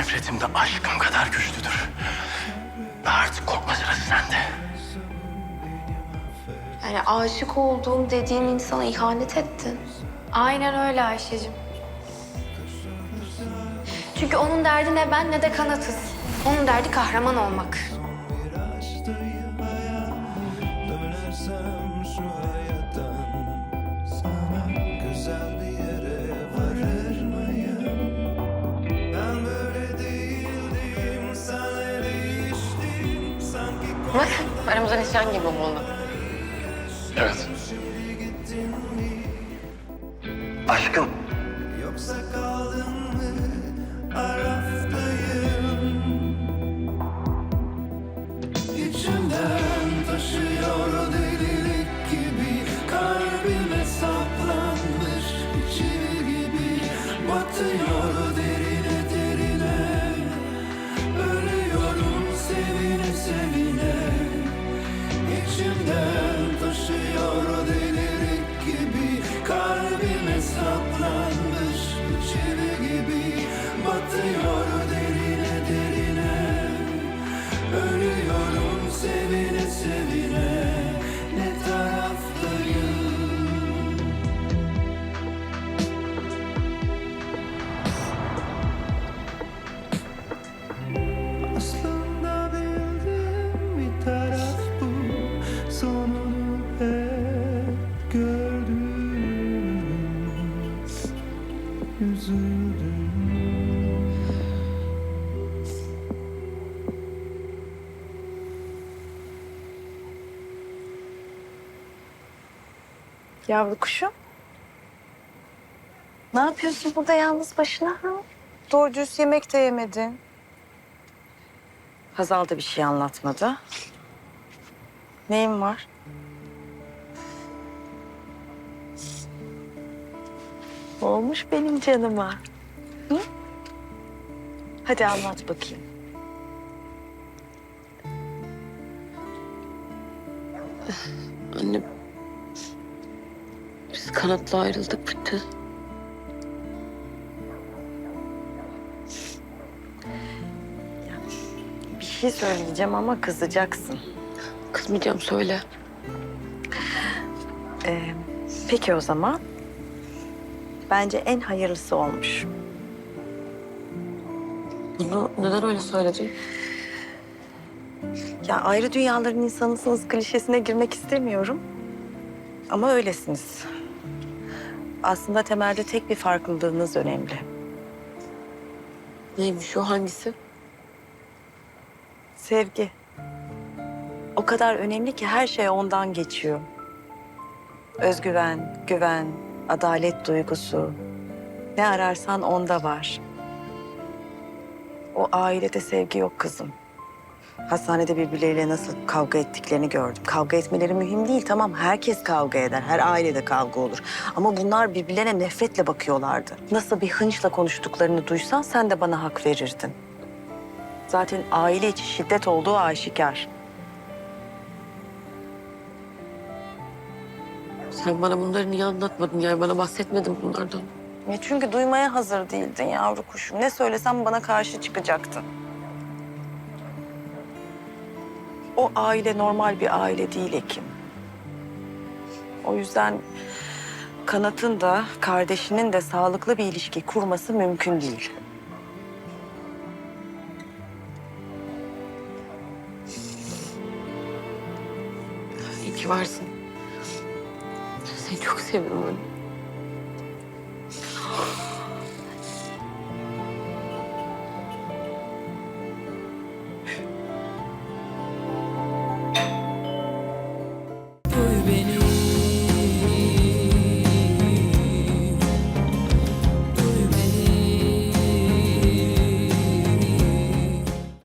nefretim de aşkım kadar güçlüdür. Ve artık korkma sırası sende. Yani aşık olduğum dediğin insana ihanet ettin. Aynen öyle Ayşe'cim. Çünkü onun derdi ne ben ne de kanatız. Onun derdi kahraman olmak. Bak aramıza nişan gibi oldu. Evet. Aşkım. Üzüldüm Yavru kuşum. Ne yapıyorsun burada yalnız başına ha? Doğru dürüst yemek de yemedin. Hazal da bir şey anlatmadı. Neyin var? Olmuş benim canıma. Hı? Hadi anlat bakayım. Anne biz kanatla ayrıldık bitti. Bir şey söyleyeceğim ama kızacaksın. Kızmayacağım söyle. Ee, peki o zaman. Bence en hayırlısı olmuş. Bunu neden öyle söyledin? Ya ayrı dünyaların insanısınız klişesine girmek istemiyorum. Ama öylesiniz. Aslında temelde tek bir farklılığınız önemli. Neymiş o hangisi? Sevgi. O kadar önemli ki her şey ondan geçiyor. Özgüven, güven, adalet duygusu. Ne ararsan onda var. O ailede sevgi yok kızım. Hastanede birbirleriyle nasıl kavga ettiklerini gördüm. Kavga etmeleri mühim değil tamam. Herkes kavga eder. Her ailede kavga olur. Ama bunlar birbirlerine nefretle bakıyorlardı. Nasıl bir hınçla konuştuklarını duysan sen de bana hak verirdin. Zaten aile içi şiddet olduğu aşikar. Sen bana bunları niye anlatmadın yani bana bahsetmedin bunlardan. Ya çünkü duymaya hazır değildin yavru kuşum. Ne söylesem bana karşı çıkacaktın. O aile normal bir aile değil Ekim. O yüzden Kanat'ın da kardeşinin de sağlıklı bir ilişki kurması mümkün değil. İyi ki varsın. Seni çok seviyorum.